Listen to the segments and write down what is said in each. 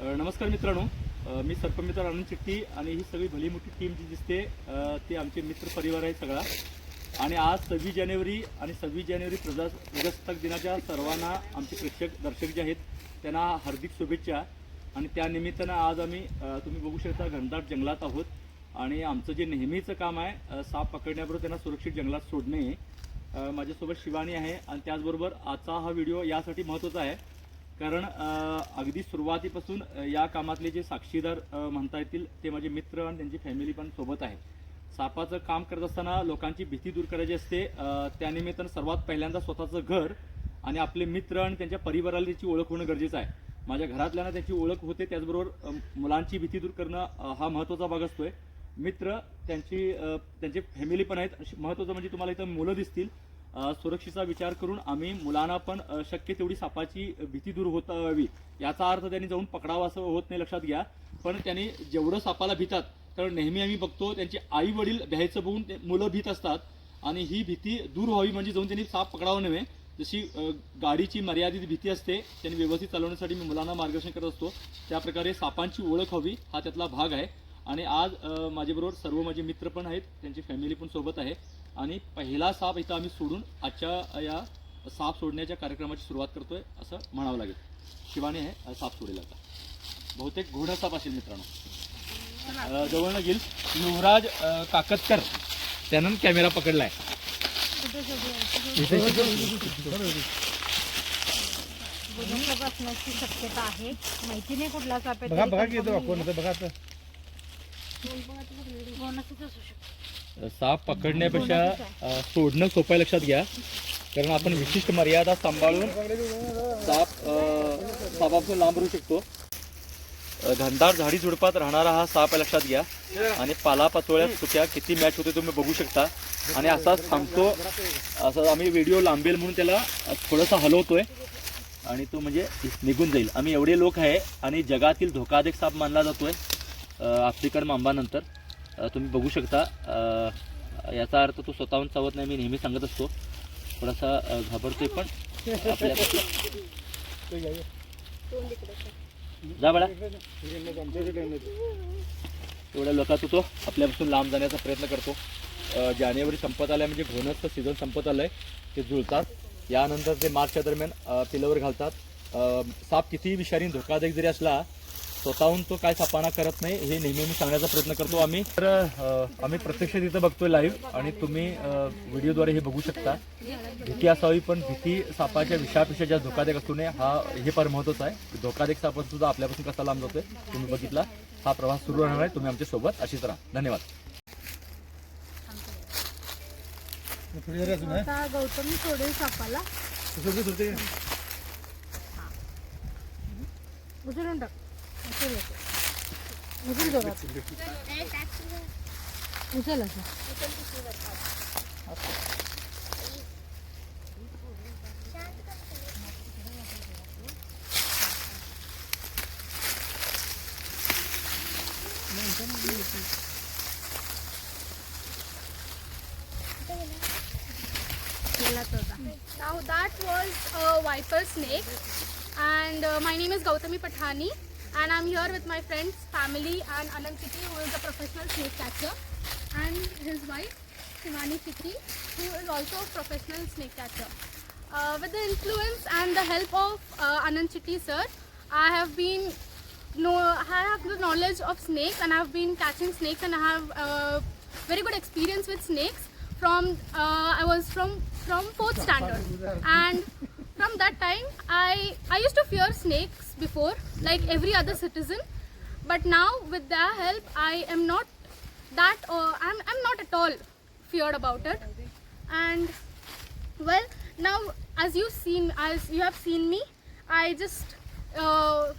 नमस्कार मित्रांनो. मी सर्पमित्र आनंद चिट्टी आणि ही सगळी भली मोठी टीम जी दिसते ते ती आमचे मित्र परिवार आहे सगळा. आणि आज सव्वीस जानेवारी आणि सव्वीस जानेवारी प्रजा प्रजासत्ताक दिनाच्या सर्वांना आमचे प्रेक्षक दर्शक जे आहेत त्यांना हार्दिक शुभेच्छा. आणि त्यानिमित्तानं आज आम्ही तुम्ही बघू शकता घनदाट जंगलात आहोत. आणि आमचं जे नेहमीचं काम आहे साप पकडण्याबरोबर त्यांना सुरक्षित जंगलात सोडणे. माझ्यासोबत शिवानी आहे आणि त्याचबरोबर आजचा हा व्हिडिओ यासाठी महत्त्वाचा आहे. कारण अगदी सुरुवातीपासून या कामातले जे साक्षीदार म्हणता येतील ते माझे मित्र आणि त्यांची फॅमिली पण सोबत आहे. सापाचं काम करत असताना लोकांची भीती दूर करायची असते. त्यानिमित्तानं सर्वात पहिल्यांदा स्वतःचं घर आणि आपले मित्र आणि त्यांच्या परिवाराला त्याची ओळख होणं गरजेचं आहे. माझ्या घरातल्यांना त्याची ओळख होते त्याचबरोबर मुलांची भीती दूर करणं हा महत्त्वाचा भाग असतोय. मित्र त्यांची त्यांचे फॅमिली पण आहेत. महत्त्वाचं म्हणजे तुम्हाला इथं मुलं दिसतील. सुरक्षेचा विचार करून आम्ही मुलांना पण शक्य तेवढी सापाची भीती दूर होता हवी. याचा अर्थ त्यांनी जाऊन पकडावा असं होत नाही लक्षात घ्या. पण त्यांनी जेवढं सापाला भीतात कारण नेहमी आम्ही बघतो त्यांचे आई वडील भ्यायचं बघून ते मुलं भीत असतात. आणि ही भीती दूर व्हावी म्हणजे जाऊन त्यांनी साप पकडावं नव्हे. जशी गाडीची मर्यादित भीती असते त्यांनी व्यवस्थित चालवण्यासाठी मी मुलांना मार्गदर्शन करत असतो. त्या प्रकारे सापांची ओळख हवी हा त्यातला भाग आहे. आणि आज माझ्याबरोबर सर्व माझे मित्र पण आहेत त्यांची फॅमिली पण सोबत आहे. आणि पहिला साप इथं आम्ही सोडून आजच्या या साप सोडण्याच्या कार्यक्रमाची सुरुवात करतोय असं म्हणावं लागेल. शिवानी अ, साप सोडेल आता. बहुतेक घोडा साप असेल मित्रांनो. अ, जवळनं घेईल युवराज काकतकर त्यानं कॅमेरा पकडलाय. शक्यता आहे माहिती नाही कुठला साप आहे बघा बघा बघा असू शकतं. साप पकडण्यापेक्षा अ, सोडणं सोपं आहे लक्षात घ्या. कारण आपण विशिष्ट मर्यादा सांभाळून साप अ, सापापासून लांब राहू शकतो. अ, घनदाट झाडी झुडपात राहणारा हा साप आहे लक्षात घ्या. आणि पालापाचोळ्या सुक्या किती मॅच होते तुम्ही बघू शकता. आणि असाच थांबतो असा आम्ही व्हिडिओ लांबेल म्हणून त्याला थोडासा हलवतोय. आणि तो म्हणजे निघून जाईल. आम्ही एवढे लोक आहे आणि जगातील धोकादायक साप मानला जातोय अ, आफ्रिकन मांबानंतर. तुम्ही बघू शकता याचा अर्थ तो स्वतःहून चावत नाही मी नेहमी सांगत असतो. थोडासा घाबरतो घाबरतोय पण जा बाळा. एवढ्या लोकात तो आपल्यापासून लांब जाण्याचा प्रयत्न करतो. जानेवारी संपत आलाय म्हणजे घोणसचं सीझन संपत आलंय. ते जुळतात. यानंतर ते मार्चच्या दरम्यान पिलावर घालतात. साप कितीही विषारी धोकादायक जरी असला स्वतःहून तो काय सापाना करत नाही हे नेहमी मी सांगण्याचा प्रयत्न करतो. आम्ही तर आम्ही प्रत्यक्ष तिथं बघतोय लाईव्ह आणि तुम्ही व्हिडिओद्वारे हे बघू शकता. भीती असावी पण भीती सापाच्या विषापेक्षा ज्या धोकादायक असू नये हा हे फार महत्वाचं आहे. धोकादायक साप सुद्धा आपल्यापासून कसा लांब जातोय तुम्ही बघितला. हा प्रवास सुरू राहणार आहे. तुम्ही आमच्यासोबत अशीच राहा. धन्यवाद. गौतमी सोडेल सापाला. उचलून टाक. उचल येते. उचल जोरात उचल असं Now that was a viper snake, and uh, my name is Gautami Pathani, and I'm here with my friends, family, and Anand Chitty, who is a professional snake catcher, and his wife Shivani Chitty, who is also a professional snake catcher. Uh, with the influence and the help of uh, Anand Chitty sir, I have been no, I have the knowledge of snakes, and I have been catching snakes, and I have uh, very good experience with snakes. From uh, I was from from fourth standard, and from that time I I used to fear snakes before, like every other citizen. But now with their help, I am not that uh, I'm I'm not at all feared about it. And well, now as you seen as you have seen me, I just uh,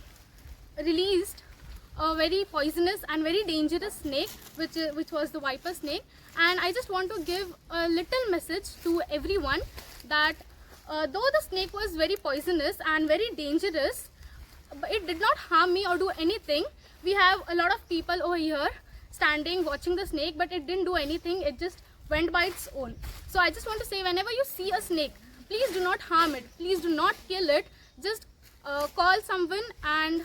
released a very poisonous and very dangerous snake, which which was the viper snake. And I just want to give a little message to everyone that uh, though the snake was very poisonous and very dangerous, but it did not harm me or do anything. We have a lot of people over here standing watching the snake, but it didn't do anything. It just went by its own. So I just want to say whenever you see a snake, please do not harm it. Please do not kill it. Just uh, call someone and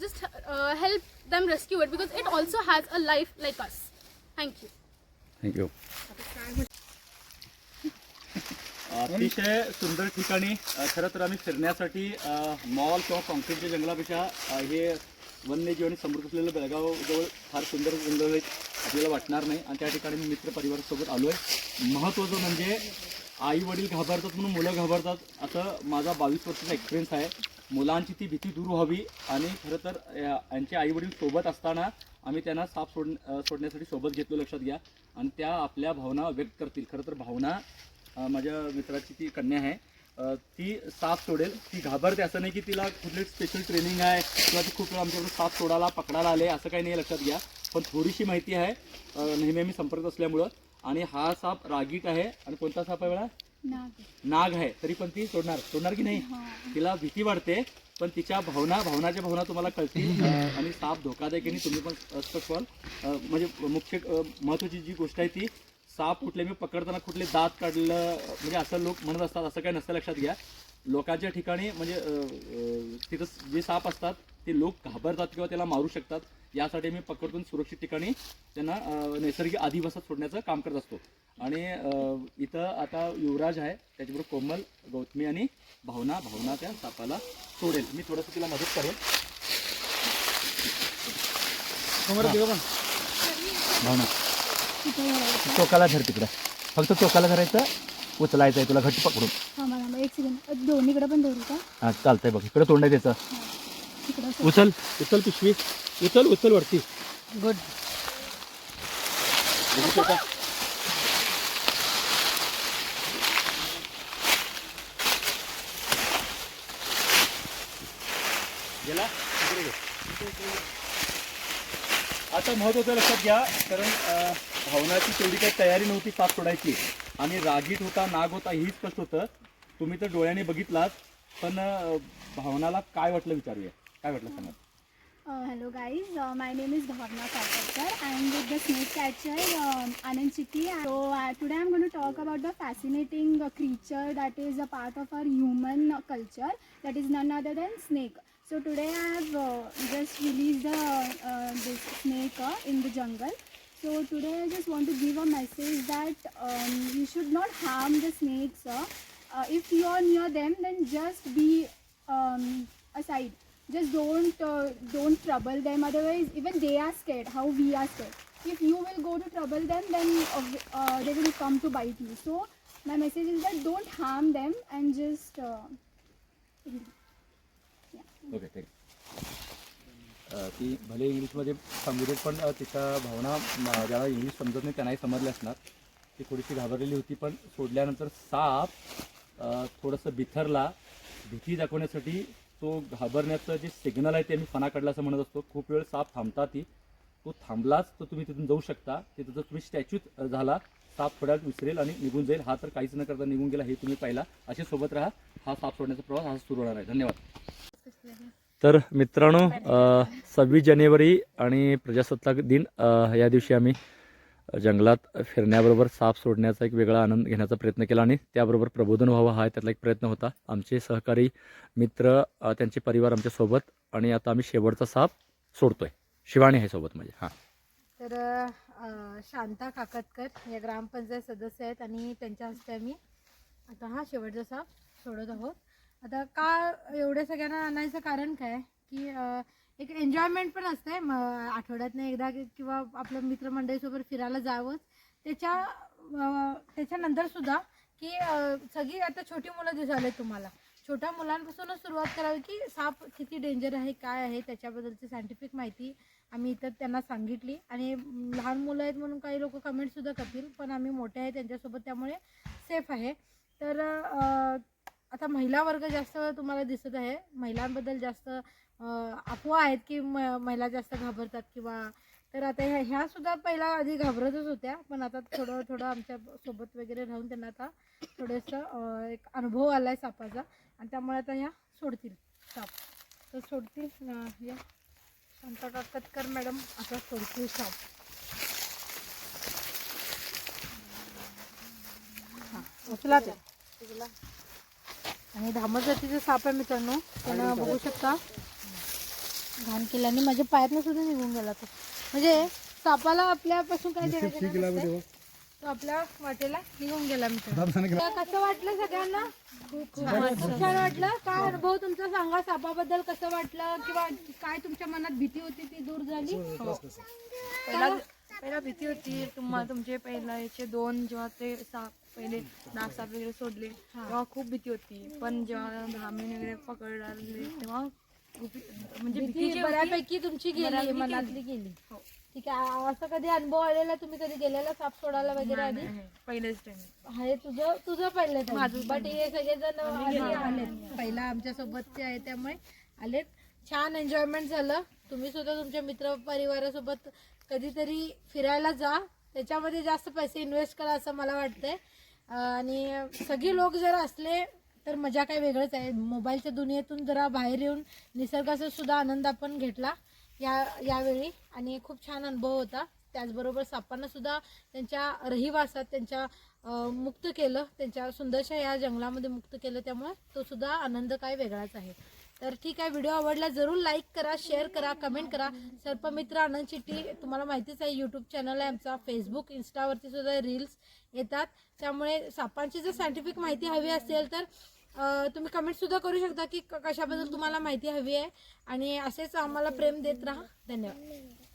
just uh, help them rescue it because it also has a life like us. Thank you. Thank you. अतिशय सुंदर ठिकाणी खरं तर आम्ही फिरण्यासाठी mall किंवा कॉन्क्रीटच्या जंगलापेक्षा हे वन्यजीव आणि समृद्ध असलेलं बेळगाव जवळ फार सुंदर जंगल आपल्याला वाटणार नाही. आणि त्या ठिकाणी मी मित्र परिवारासोबत आलो आहे महत्त्वाचं म्हणजे आई वडील घाबरतात म्हणून मुलं घाबरतात असं माझा बावीस वर्षाचा एक्सपिरियन्स आहे. मुलांची ती भीती दूर व्हावी आणि खरं तर यांचे आई वडील सोबत असताना आम्ही त्यांना साप सोड सोडण्यासाठी सोबत घेतलो लक्षात घ्या. आणि त्या आपल्या भावना व्यक्त करतील. खरं तर भावना माझ्या मित्राची ती कन्या आहे. ती साप सोडेल ती घाबरते असं नाही की तिला कुठली स्पेशल ट्रेनिंग आहे किंवा ती खूप वेळा आमच्याकडे साप सोडायला पकडायला आले असं काही नाही लक्षात घ्या. पण थोडीशी माहिती आहे. नेहमी आम्ही संपर्क असल्यामुळं. आणि हा साप रागीट आहे. आणि कोणता साप आहे वेळा नाग. आहे. तरी पण ती सोडणार सोडणार की नाही? तिला भीती वाटते. पण तिच्या भावना भावनाच्या भावना तुम्हाला कळतील. आणि साप धोकादायक आणि तुम्ही पण स्पष्ट व्हाल म्हणजे मुख्य अ, महत्त्वाची जी गोष्ट आहे ती साप कुठले मी पकडताना कुठले दात काढलं म्हणजे असं लोक म्हणत असतात असं काही नसतं लक्षात घ्या. लोकांच्या ठिकाणी म्हणजे तिथं जे साप असतात ते लोक घाबरतात किंवा त्याला मारू शकतात. यासाठी मी पकडून सुरक्षित ठिकाणी त्यांना नैसर्गिक आदिवासात सोडण्याचं काम करत असतो. आणि इथं आता युवराज आहे त्याच्याबरोबर कोमल गौतमी आणि भावना भावना त्या सापाला सोडेल. मी थोडंसं तिला मदत करेल. कमर चोकाला धर तिकडं. फक्त चोकाला धरायचं उचलायचं आहे तुला घट्ट पकडून. थांबा थांबा एक सेकंड दोन्हीकडे पण धरू का? हां चालतंय बघ इकडं तोंड आहे त्याचं. उचल उचल पिशवी. उचल उचल वरती. गुड गेला? इकडे घे. आता महत्वाचं लक्षात घ्या कारण अं, हवनाची तेवढी काही तयारी नव्हती साप सोडायची. आणि रागीत होता नाग होता हे स्पष्ट होतं. तुम्ही तर डोळ्याने बघितलात पण भावनाला काय वाटलं विचारूया? काय वाटलं सांगा? Hello guys my name is Bhavna Karpatkar and with the snake catcher Anand Chiki so today I am gonna talk about the fascinating creature that is a part of our human culture that is none other than snake so today I have just release the snake in the jungle So today I just want to give a message that um, you should not harm the snakes. Uh, if you are near them, then just be um, aside. Just don't uh, don't trouble them. Otherwise, even they are scared. How we are scared. If you will go to trouble them, then uh, uh they will come to bite you. So my message is that don't harm them and just uh, yeah. Okay. you. ती भले इंग्लिशमध्ये सांगू देत पण तिच्या भावना ज्याला English समजत नाही त्यांनाही समजल्या असणार. ती थोडीशी घाबरलेली होती पण सोडल्यानंतर साप थोडंसं बिथरला. भीती दाखवण्यासाठी तो घाबरण्याचं जे सिग्नल आहे ते आम्ही फना काढला असं म्हणत असतो. खूप वेळ साप थांबता ती. तो थांबलाच तर तुम्ही तिथून जाऊ शकता. तिथं जर तुम्ही स्टॅच्यूत झाला साप थोड्यात विसरेल आणि निघून जाईल. हा तर काहीच न करता निघून गेला हे तुम्ही पाहिला. असे सोबत राहा. हा साप सोडण्याचा प्रवास हा सुरू होणार आहे. धन्यवाद. तर मित्रांनो सव्वीस जानेवारी आणि प्रजासत्ताक दिन या दिवशी आम्ही जंगलात फिरण्याबरोबर साप सोडण्याचा एक वेगळा आनंद घेण्याचा प्रयत्न केला आणि त्याबरोबर प्रबोधन व्हावं हा त्यातला एक प्रयत्न होता. आमचे सहकारी मित्र त्यांचे परिवार आमच्यासोबत आणि आता आम्ही शेवटचा साप सोडतोय. शिवाणी आहे सोबत माझ्या हां. तर शांता काकतकर या ग्रामपंचायत सदस्य आहेत आणि त्यांच्या हस्ते आम्ही आता हा शेवटचा साप सोडत आहोत. आता का एवढ्या सगळ्यांना आणायचं कारण काय? की अ, एक एन्जॉयमेंट पण असते. म आठवड्यातनं एकदा कि- किंवा आपल्या मित्रमंडळीसोबत फिरायला जावंच. त्याच्या अ, त्याच्यानंतर सुद्धा की अ, सगळी आता छोटी मुलं दिसाले तुम्हाला. छोट्या मुलांपासूनच सुरुवात करावी की साप किती डेंजर आहे काय आहे त्याच्याबद्दलची सायंटिफिक माहिती आम्ही इथं त्यांना सांगितली. आणि म, लहान मुलं आहेत म्हणून काही लोक कमेंटसुद्धा करतील पण आम्ही मोठे आहे त्यांच्यासोबत त्यामुळे सेफ आहे. तर अ, आता महिला वर्ग जास्त तुम्हाला दिसत आहे. महिलांबद्दल जास्त अफवा आहेत की म महिला जास्त घाबरतात किंवा तर आता ह्या ह्या सुद्धा पहिला आधी घाबरतच होत्या. पण आता थोडं थोडं आमच्यासोबत वगैरे राहून त्यांना आता थोडंसं एक अनुभव आला आहे सापाचा. आणि त्यामुळे आता ह्या सोडतील साप. तर सोडतील या शांता काकतकर मॅडम आता सोडतील साप. हां उचला ते. आणि धामर जातीचे साप आहे मित्रांनो. त्यांना बघू शकता. घाण केलं आणि माझ्या पायातनं सुद्धा निघून गेला तो. म्हणजे सापाला आपल्यापासून काय देणं घेणं नसतंय. तो आपल्या वाटेला निघून गेला मित्र. तर कसं वाटलं सगळ्यांना? खूप छान वाटलं. काय अनुभव तुमचा? सांगा सापाबद्दल कसं वाटलं? किंवा काय तुमच्या मनात भीती होती ती दूर झाली? पहिला पहिला भीती होती. तुम्हा तुमचे पहिला याचे दोन जेव्हा ते साप पहिले नाग साप वगैरे सोडले तेव्हा खूप भीती होती. पण जेव्हा धामीन वगैरे पकडले तेव्हा म्हणजे भीती भीती जी होती, बऱ्यापैकी तुमची गेली बऱ्यापैकी मनातली गेली. हो. ठीक आहे असं कधी अनुभव आलेला तुम्ही कधी गेलेला साप सोडायला वगैरे आधी? पहिलेच टाइम आहे तुझं? तुझं पहिलं. माझं बट हे सगळेजण आधी आलेत पहिला आमच्या सोबतचे आहे त्यामुळे आलेत छान एन्जॉयमेंट झालं. तुम्ही सुद्धा तुमच्या मित्र परिवारासोबत कधीतरी फिरायला जा. त्याच्यामध्ये जास्त पैसे इन्व्हेस्ट करा असं मला वाटतंय. आणि सगळी लोक जर असले तर मजा काय वेगळंच आहे. मोबाईलच्या दुनियेतून जरा बाहेर येऊन निसर्गाचा सुद्धा आनंद आपण घेतला या यावेळी. आणि खूप छान अनुभव होता. त्याचबरोबर सापांना सुद्धा त्यांच्या रहिवासात त्यांच्या मुक्त केलं. त्यांच्या सुंदरशा या जंगलामध्ये मुक्त केलं. त्यामुळे तो सुद्धा आनंद काय वेगळाच आहे. तर ठीक आहे व्हिडिओ आवडला जरूर लाईक करा शेअर करा कमेंट करा. सर्पमित्र आनंद चिट्टी तुम्हाला माहितीच आहे यूट्यूब चॅनल आहे आमचा. फेसबुक इन्स्टावरती सुद्धा रील्स येतात. त्यामुळे सापांची जर सायंटिफिक माहिती हवी असेल तर तुम्ही कमेंटसुद्धा करू शकता की क- कशाबद्दल तुम्हाला माहिती हवी आहे. आणि असेच आम्हाला प्रेम देत राहा. धन्यवाद.